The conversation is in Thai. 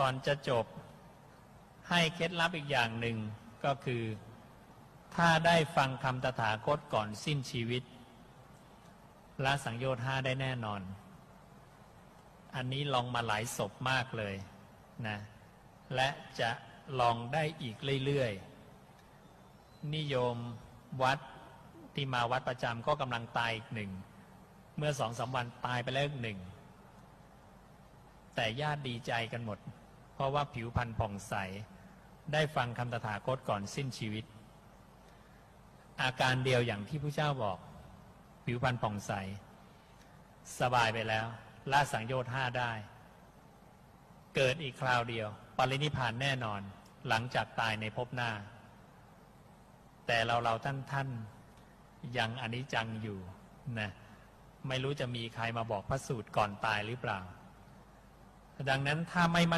ก่อนจะจบให้เคล็ดลับอีกอย่างหนึ่งก็คือ ถ้าได้ฟังคำตถาคตก่อนสิ้นชีวิตละสังโยชน์ห้าได้แน่นอน อันนี้ลองมาหลายศพมากเลยนะและจะลองได้อีกเรื่อยๆ นิยมวัดที่มาวัดประจำก็กำลังตายอีกหนึ่ง เมื่อสองสามวันตายไปแล้วอีกหนึ่ง แต่ญาติดีใจกันหมด ราะว่าผิวพรรณผ่องใส ได้ฟังคำตถาคตก่อนสิ้นชีวิต อาการเดียวอย่างที่พระเจ้าบอก ผิวพรรณผ่องใส สบายไปแล้วละสังโยชน์ห้าได้ เกิดอีกคราวเดียว ปรินิพานแน่นอนหลังจากตายในภพหน้า แต่เราเราท่านท่านยังอนิจจังอยู่นะไม่รู้จะมีใครมาบอกพระสูตรก่อนตายหรือเปล่า ดังนั้นถ้าไม่มั่น